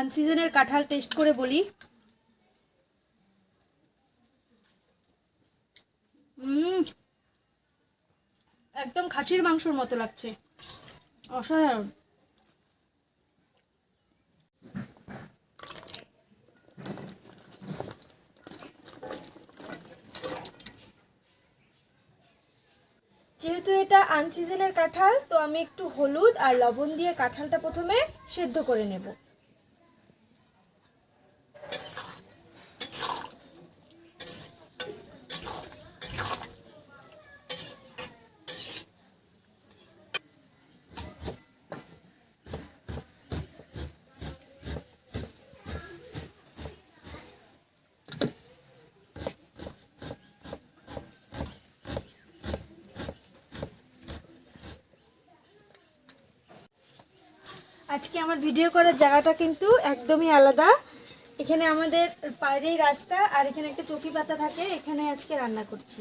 আনসিজনের কাঁঠাল টেস্ট করে বলি। একদম খাসির মাংসর মতো লাগছে। অসাধারণ। যেহেতু এটা আনসিজনের কাঁঠাল, তো আমি একটু হলুদ আর লবণ দিয়ে কাঁঠালটা প্রথমে সেদ্ধ করে নেব। আজকে আমার ভিডিও করার জায়গাটা কিন্তু একদমই আলাদা। এখানে আমাদের বাইরেই রাস্তা আর এখানে একটা চকি পাতা থাকে, এখানে আজকে রান্না করছি।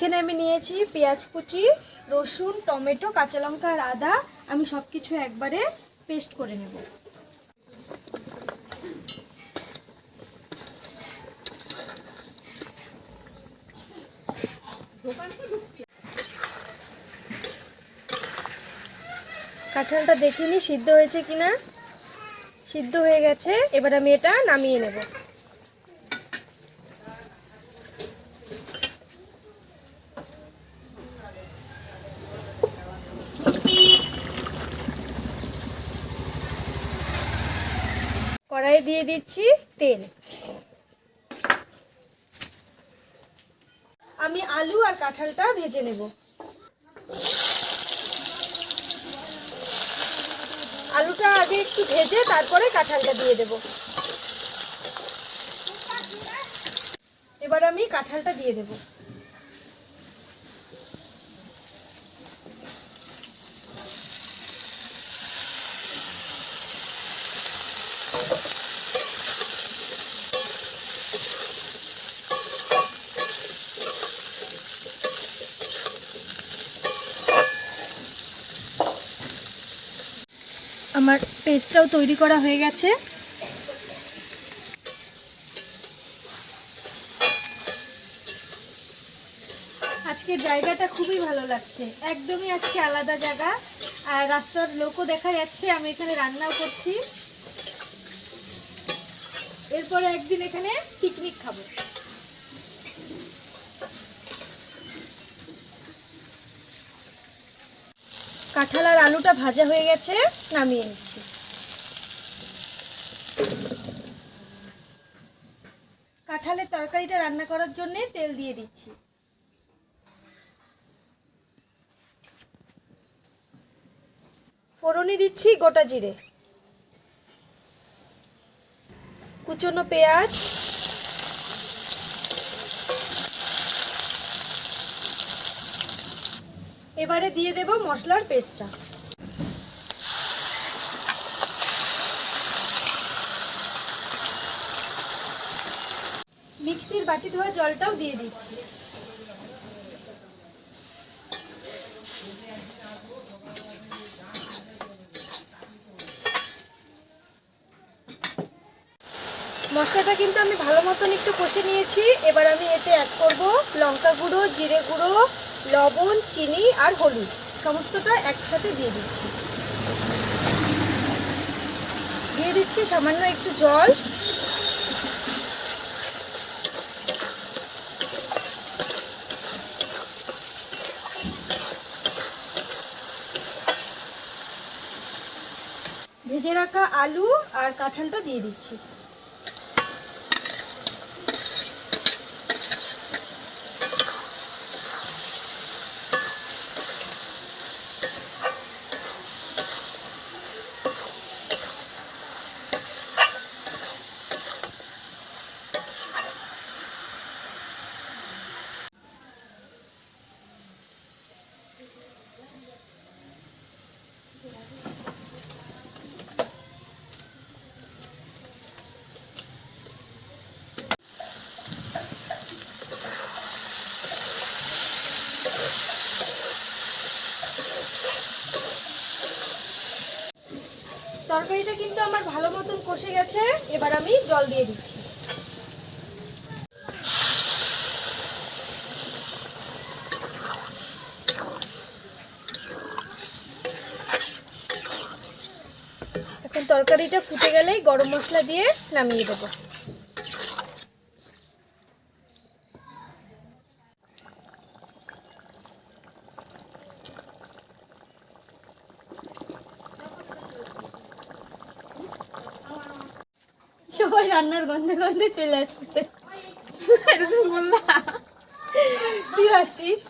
এখানে আমি নিয়েছি পেঁয়াজ কুচি, রসুন, টমেটো, কাঁচা লঙ্কা আর আদা। আমি সব কিছু একবারে পেস্ট করে নেব। কাঁঠালটা দেখিনি, সিদ্ধ হয়েছে কিনা? সিদ্ধ হয়ে গেছে, এবার আমি এটা নামিয়ে নেব। দিয়ে দিচ্ছি তেল। আমি আলু আর কাঁঠালটা ভেজে নেব। আলুটা আগে একটু ভেজে তারপরে কাঁঠালটা দিয়ে দেব। এবার আমি কাঁঠালটা দিয়ে দেব। আমার পেস্টটাও তৈরি করা হয়ে গেছে। আজকের জায়গাটা খুবই ভালো লাগছে। একদমই আজকে আলাদা জায়গা। আর রাস্তার লোকও দেখা যাচ্ছে, আমি এখানে রান্নাও করছি। এরপরে একদিন এখানে পিকনিক খাব। কাঁঠাল আর আলুটা ভাজা হয়ে গেছে, নামিয়ে নিচ্ছি। কাঁঠালের তরকারিটা রান্না করার জন্য তেল দিয়ে দিচ্ছি। ফোড়নে দিচ্ছি গোটা জিরে। কুচনো পেঁয়াজ এবারে দিয়ে দেব মশলার পেস্টটা। মিক্সির বাটি ধোয়া জলটাও দিয়ে দিচ্ছি। মশলাটা কিন্তু আমি ভালো মতন একটু কষে নিয়েছি। এবার আমি এতে অ্যাড করব লঙ্কা গুঁড়ো, জিরে গুঁড়ো লবণ, চিনি আর হলুদ। সমস্তটা একসাথে দিয়ে দিচ্ছি। দিয়ে দিচ্ছি সামান্য একটু জল। ভেজে রাখা আলু আর কাঁঠালটা দিয়ে দিচ্ছি। কিন্তু আমার ভালো মতন কষে গেছে, এবার আমি জল দিয়ে দিচ্ছি। এখন তরকারিটা ফুটে গেলেই গরম মশলা দিয়ে নামিয়ে দেবো। সবাই রান্নার গন্ধে গন্ধে চলে আসতেছে। তুই আসিস?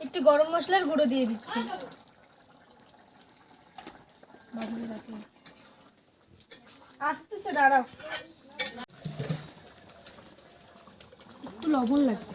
একটু গরম মশলার গুঁড়ো দিয়ে দিচ্ছি। আসতেছে, দাঁড়াও। একটু লবণ লাগবে।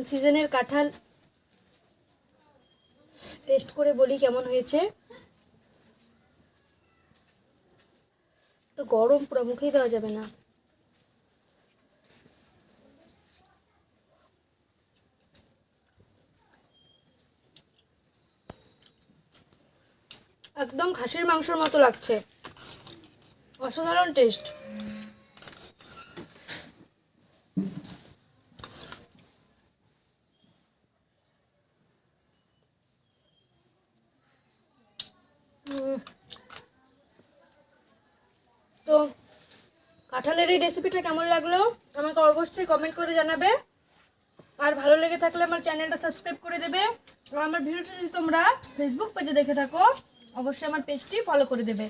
আনসিজনের কাঁঠাল টেস্ট করে বলি কেমন হয়েছে। তো গরম পুরো মুখেই দেওয়া যাবে না। একদম খাসির মাংসের মতো লাগছে। অসাধারণ টেস্ট তো কাঁঠালের এই রেসিপিটা কেমন লাগল? আমাকে অবশ্যই কমেন্ট করে জানাবে। আর ভালো লেগে থাকলে আমার চ্যানেলটা সাবস্ক্রাইব করে দেবে। আর আমার ভিডিওটা যদি তোমরা ফেসবুক পেজে দেখে থাকো, অবশ্যই আমার পেজটি ফলো করে দেবে।